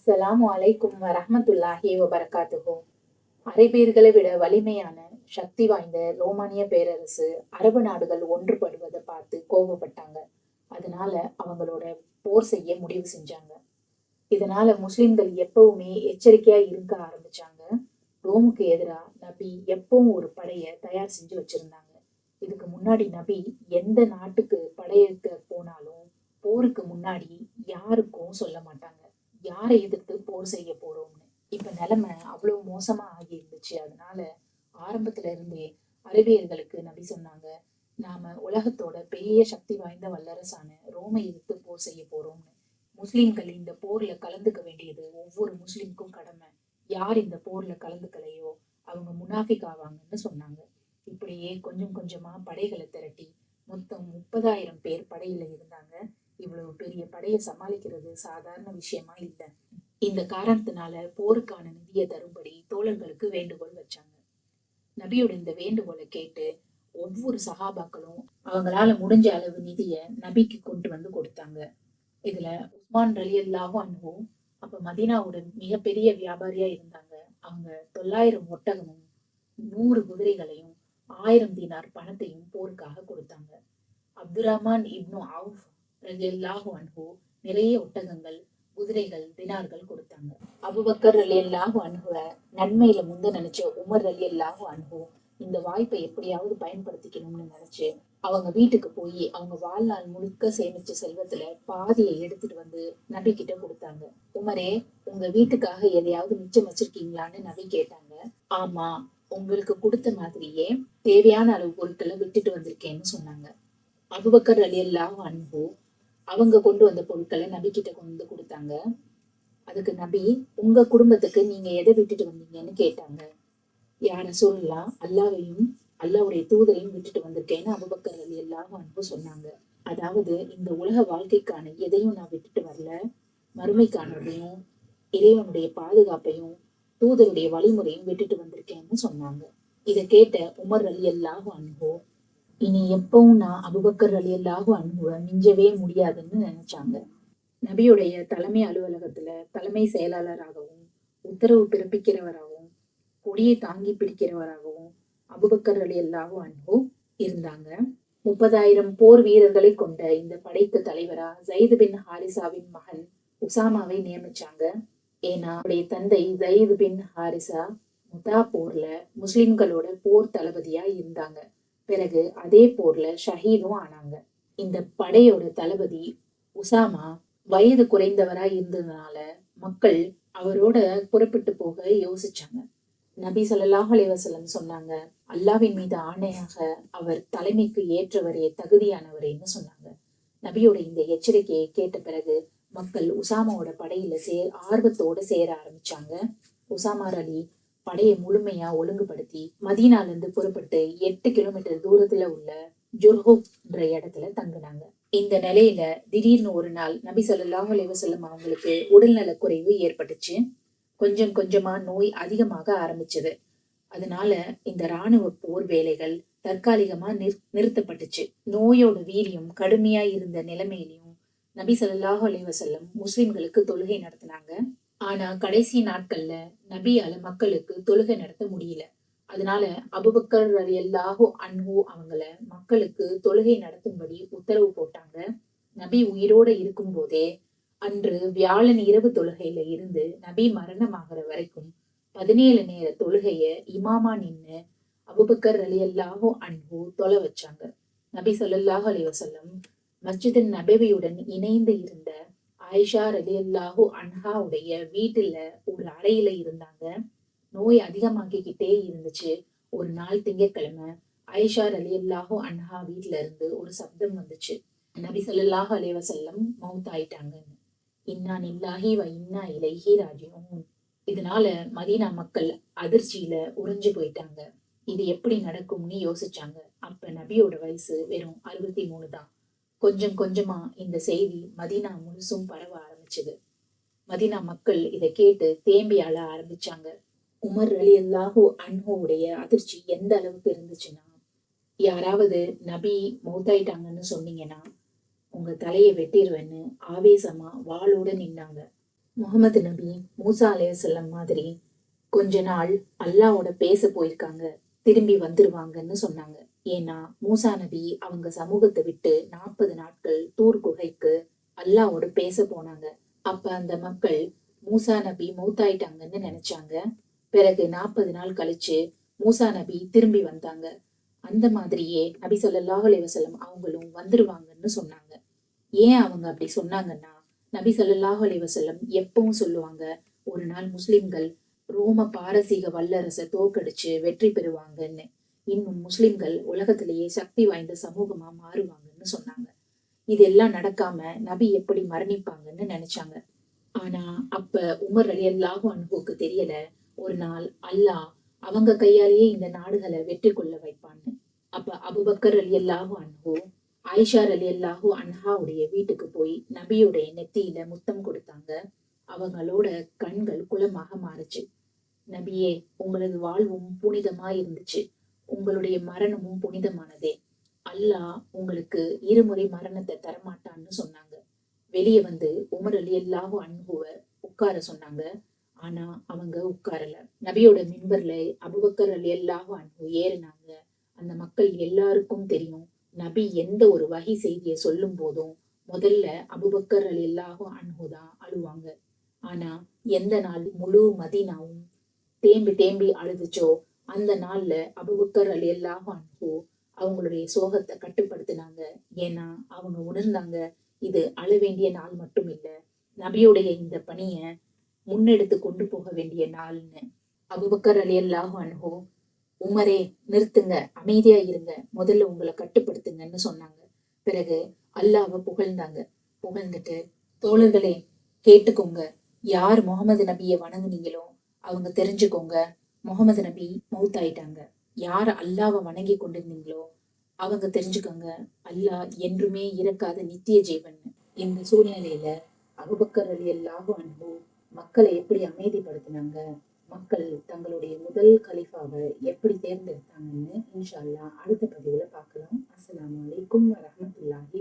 அஸ்ஸலாமு அலைக்கும் வரஹ்மத்துல்லாஹி வபரகாத்துகோ அரேபியர்களை விட வலிமையான சக்தி வாய்ந்த ரோமானிய பேரரசு அரபு நாடுகள் ஒன்றுபடுவதை பார்த்து கோபப்பட்டாங்க. அதனால அவங்களோட போர் செய்ய முடிவு செஞ்சாங்க. இதனால முஸ்லிம்கள் எப்பவுமே எச்சரிக்கையா இருக்க ஆரம்பிச்சாங்க. ரோமுக்கு எதிரா நபி எப்பவும் ஒரு படையை தயார் செஞ்சு வச்சிருந்தாங்க. இதுக்கு முன்னாடி நபி எந்த நாட்டுக்கு படையெடுக்க போனாலும் போருக்கு முன்னாடி யாருக்கும் சொல்ல மாட்டாங்க. யாரை எதிர்த்து போர் செய்ய போறோம்னு? இப்ப நிலைமை அவ்வளவு மோசமா ஆகி இருந்துச்சு அதனால ஆரம்பத்துல இருந்தே அரபியர்களுக்கு நபி சொன்னாங்க நாம உலகத்தோட பெரிய சக்தி வாய்ந்த வல்லரசான ரோமை எதிர்த்து போர் செய்ய போறோம்னு. முஸ்லிம்கள் இந்த போர்ல கலந்துக்க வேண்டியது ஒவ்வொரு முஸ்லிம்க்கும் கடமை. யார் இந்த போர்ல கலந்துக்கலையோ அவங்க முனாஃபிக் ஆவாங்கன்னு சொன்னாங்க. இப்படியே கொஞ்சம் கொஞ்சமா படைகளை திரட்டி மொத்தம் முப்பதாயிரம் பேர் படையில இருந்தாங்க. இவ்வளவு பெரிய படையை சமாளி சாதாரண விஷயமா இல்லை. இந்த காரணத்தினால போருக்கான நிதியை தரும்படி தோழர்களுக்கு வேண்டுகோள் வச்சாங்க. நபியோட இந்த வேண்டுகோளை கேட்டு ஒவ்வொரு சகாபாக்களும் அவங்களால முடிஞ்ச அளவு நிதியை நபிக்கு கொண்டு வந்து கொடுத்தாங்க. இதுல உஸ்மான் ரலி அல்லாஹும் அனுபவம் அப்ப மதீனாவோட மிகப்பெரிய வியாபாரியா இருந்தாங்க. அவங்க தொள்ளாயிரம் ஒட்டகமும் நூறு குதிரைகளையும் ஆயிரம் தினார் பணத்தையும் போருக்காக கொடுத்தாங்க. அப்துல் ரஹ்மான் இப்னு அவுஃப் ரலியல்லாஹு அன்ஹு நிறைய ஒட்டகங்கள் குதிரைகள் தினார்கள் கொடுத்தாங்க. அபுபக்கர் ரலியல்லாஹு அணுகுவ நன்மையில முந்த நினைச்ச உமர் ரலியல்லாஹு அன்ஹு இந்த வாய்ப்பை எப்படியாவது பயன்படுத்திக்கணும்னு நினைச்சு அவங்க வீட்டுக்கு போய் அவங்க வாழ்நாள் முழுக்க சேமிச்ச செல்வத்துல பாதியை எடுத்துட்டு வந்து நபி கிட்ட கொடுத்தாங்க. உமரே உங்க வீட்டுக்காக எதையாவது மிச்சம் வச்சிருக்கீங்களான்னு நபி கேட்டாங்க. ஆமா உங்களுக்கு கொடுத்த மாதிரியே தேவையான அளவு பொருட்களை விட்டுட்டு வந்திருக்கேன்னு சொன்னாங்க. அபுபக்கர் அலி அல்லாஹ் அன்பு அவங்க கொண்டு வந்த பொருட்களை நபிக்கிட்ட கொண்டு வந்து கொடுத்தாங்க. அதுக்கு நபி உங்க குடும்பத்துக்கு நீங்க எதை விட்டுட்டு வந்தீங்கன்னு கேட்டாங்க. யார சொல்லலாம் அல்லாவையும் அல்லாவுடைய தூதரையும் விட்டுட்டு வந்திருக்கேன்னு அபுபக்கர் அலி அல்லாஹ் அன்பு சொன்னாங்க. அதாவது இந்த உலக வாழ்க்கைக்கான எதையும் நான் விட்டுட்டு வரல. மறுமைக்கானதையும் இறைவனுடைய பாதுகாப்பையும் தூதருடைய வழிமுறையும் விட்டுட்டு வந்திருக்கேன்னு சொன்னாங்க. இதை கேட்ட உமர் அலி அல்லாஹு அன்போ இனி எப்பவும் நான் அபுபக்கர் அலி அல்லாஹு அன்புவை மிஞ்சவே முடியாதுன்னு நினைச்சாங்க. நபியுடைய தலைமை அலுவலகத்துல தலைமை செயலாளராகவும் உத்தரவு பிறப்பிக்கிறவராகவும் கொடியை தாங்கி பிடிக்கிறவராகவும் அபுபக்கர் அலி அல்லாஹு அன்பு இருந்தாங்க. முப்பதாயிரம் போர் வீரர்களை கொண்ட இந்த படைக்கு தலைவரா ஜயிது பின் ஹாரிசாவின் மகன் உசாமாவை நியமிச்சாங்க. ஏன்னா அவருடைய தந்தை ஜயிது பின் ஹாரிசா முதா போர்ல முஸ்லிம்களோட போர் தளபதியா இருந்தாங்க. பிறகு அதே போர்ல ஷஹீதும் ஆனாங்க. இந்த படையோட தளபதி உசாமா வயது குறைந்தவரா இருந்ததுனால மக்கள் அவரோட புறப்பட்டு போக யோசிச்சாங்க. நபி ஸல்லல்லாஹு அலைவசலம் சொன்னாங்க அல்லாவின் மீது ஆணையாக அவர் தலைமைக்கு ஏற்றவரே தகுதியானவரேன்னு சொன்னாங்க. நபியோட இந்த எச்சரிக்கையை கேட்ட பிறகு மக்கள் உசாமாவோட படையில சேர் ஆர்வத்தோட சேர ஆரம்பிச்சாங்க. உசாமார் அலி படையை முழுமையா ஒழுங்குபடுத்தி மதீனால இருந்து புறப்பட்டு எட்டு கிலோமீட்டர் தூரத்துல உள்ள ஜுர்ஹோப்ன்ற இடத்துல தங்குனாங்க. இந்த நிலையில திடீர்னு ஒரு நாள் நபி சொல்லாஹ் அலைவசல்லம் அவங்களுக்கு உடல்நல குறைவு ஏற்பட்டுச்சு. கொஞ்சம் கொஞ்சமா நோய் அதிகமாக ஆரம்பிச்சது. அதனால இந்த ராணுவ போர் வேலைகள் தற்காலிகமா நிற் நிறுத்தப்பட்டுச்சு. நோயோட வீரியம் கடுமையா இருந்த நிலைமையிலையும் நபி ஸல்லல்லாஹு அலைவசல்லம் முஸ்லிம்களுக்கு தொழுகை நடத்தினாங்க. ஆனா கடைசி நாட்கள்ல நபியால மக்களுக்கு தொழுகை நடத்த முடியல. அதனால அபுபக்கர் ரலியல்லாஹு அன்பு அவங்கள மக்களுக்கு தொழுகை நடத்தும்படி உத்தரவு போட்டாங்க. நபி உயிரோட இருக்கும் போதே அன்று வியாழன் இரவு தொழுகையில இருந்து நபி மரணமாகிற வரைக்கும் பதினேழு நேர தொழுகைய இமாமா நின்னு அபுபக்கர் அலி அல்லாஹோ அன்பு தொலை வச்சாங்க. நபி சொல்லல்லாஹ் அலி வசல்லம் மஸ்ஜிதின் நபவியுடன் இணைந்து இருந்த ஆயிஷா ரலியல்லாஹு அன்ஹாவுடைய வீட்டுல ஒரு அறையில இருந்தாங்க. நோய் அதிகமாக்கிக்கிட்டே இருந்துச்சு. ஒரு நாள் திங்கட்கிழமை ஆயிஷா ரலியல்லாஹு அன்ஹா வீட்டுல இருந்து ஒரு சப்தம் வந்துச்சு. நபி ஸல்லல்லாஹு அலைஹி மவுத் ஆயிட்டாங்கன்னு இன்னா நில்லாஹி வ இன்னா இலைஹி ராஜிஊன். இதனால மதீனா மக்கள் அதிர்ச்சியில உறைஞ்சு போயிட்டாங்க. இது எப்படி நடக்கும்னு யோசிச்சாங்க. அப்ப நபியோட வயசு வெறும் அறுபத்தி மூணு தான். கொஞ்சம் கொஞ்சமா இந்த செய்தி மதீனா முழுசும் பரவ ஆரம்பிச்சது. மதீனா மக்கள் இதை கேட்டு தேம்பி அழ ஆரம்பிச்சாங்க. உமர் அலி அல்லாஹூ அன்ஹோவுடைய அதிர்ச்சி எந்த அளவுக்கு இருந்துச்சுன்னா யாராவது நபி மௌத்தாயிட்டாங்கன்னு சொன்னீங்கன்னா உங்க தலையை வெட்டிடுவேன்னு ஆவேசமா வாளோட நின்னாங்க. முகமது நபி மூசா அலையசல்லம் மாதிரி கொஞ்ச நாள் அல்லாவோட பேச போயிருக்காங்க. திரும்பி வந்துருவாங்கன்னு சொன்னாங்க. ஏன்னா மூசா நபி அவங்க சமூகத்தை விட்டு நாற்பது நாட்கள் தூர் குகைக்கு அல்லாவோட பேச போனாங்க. அப்ப அந்த மக்கள் மூசா நபி மூத்தாயிட்டாங்கன்னு நினைச்சாங்க. பிறகு நாற்பது நாள் கழிச்சு மூசா நபி திரும்பி வந்தாங்க. அந்த மாதிரியே நபி ஸல்லல்லாஹு அலைஹி அவங்களும் வந்துருவாங்கன்னு சொன்னாங்க. ஏன் அவங்க அப்படி சொன்னாங்கன்னா நபி ஸல்லல்லாஹு அலைஹி எப்பவும் சொல்லுவாங்க ஒரு நாள் முஸ்லிம்கள் ரோம பாரசீக வல்லரசை தோக்கடிச்சு வெற்றி பெறுவாங்கன்னு இன்னும் முஸ்லிம்கள் உலகத்திலேயே சக்தி வாய்ந்த சமூகமா மாறுவாங்கன்னு சொன்னாங்க. இதெல்லாம் நடக்காம நபி எப்படி மரணிப்பாங்கன்னு நினைச்சாங்க. ஆனா அப்ப உமர் அலி அல்லாஹு அனுபவுக்கு தெரியல ஒரு நாள் அல்லாஹ் அவங்க கையாலேயே இந்த நாடுகளை வெற்றி கொள்ள வைப்பான்னு. அப்ப அபுபக்கர் அலி அல்லாஹு அன்ஹோ ஆயிஷார் அலி அல்லாஹு அன்ஹாவுடைய வீட்டுக்கு போய் நபியுடைய நெத்தியில முத்தம் கொடுத்தாங்க. அவங்களோட கண்கள் குளமாக மாறுச்சு. நபியே உங்களது வாழ்வும் புனிதமா இருந்துச்சு. உங்களுடைய மரணமும் புனிதமானதே. அல்லாஹ் உங்களுக்கு இருமுறை மரணத்தை தரமாட்டான்னு சொன்னாங்க. வெளியே வந்து உமர் அலி அல்லாஹு அன்புவ உட்கார சொன்னாங்க. ஆனா அவங்க உட்காரல. நபியோட மின்பர்ல அபுபக்கர் அலி அல்லாஹு அன்பு ஏறினாங்க. அந்த மக்கள் எல்லாருக்கும் தெரியும் நபி எந்த ஒரு வகை செய்தியை சொல்லும் போதும் முதல்ல அபுபக்கர் அலி அல்லாஹு அன்ஹு தான் அழுவாங்க. ஆனா எந்த நாள் முழு மதினாவும் தேம்பி தேம்பி அழுதுச்சோ அந்த நாள்ல அபுபக்கர் அலி அல்லாஹு அவங்களுடைய சோகத்தை கட்டுப்படுத்தினாங்க. ஏன்னா அவங்க உணர்ந்தாங்க இது அழ வேண்டிய நாள் மட்டும் இல்ல நபியுடைய இந்த பணிய முன்னெடுத்து கொண்டு போக வேண்டிய நாள்னு. அபுபக்கர் அலி அல்லாஹு அன்ஹு உமரே நிறுத்துங்க அமைதியா இருங்க முதல்ல உங்களை கட்டுப்படுத்துங்கன்னு சொன்னாங்க. பிறகு அல்லாவை புகழ்ந்தாங்க. புகழ்ந்துட்டு தோழர்களே கேட்டுக்கோங்க யார் முகமது நபியை வணங்குனீங்களோ அவங்க தெரிஞ்சுக்கோங்க. முகமது நபி மௌத்தாயிட்டாங்க. யார் அல்லாவை வணங்கி கொண்டிருந்தீங்களோ அவங்க தெரிஞ்சுக்கோங்க. அல்லாஹ் என்றுமே இறக்காத நித்திய ஜீவன். இந்த சூழ்நிலையில அபுபக்கர் அலி அல்லாஹு அன்பு மக்களை எப்படி அமைதிப்படுத்தினாங்க? மக்கள் தங்களுடைய முதல் கலிஃபாவை எப்படி தேர்ந்தெடுத்தாங்கன்னு இன்ஷா அடுத்த பதிவுல பார்க்கலாம். அஸ்ஸலாமு அலைக்கும் வரஹ்மத்துல்லாஹி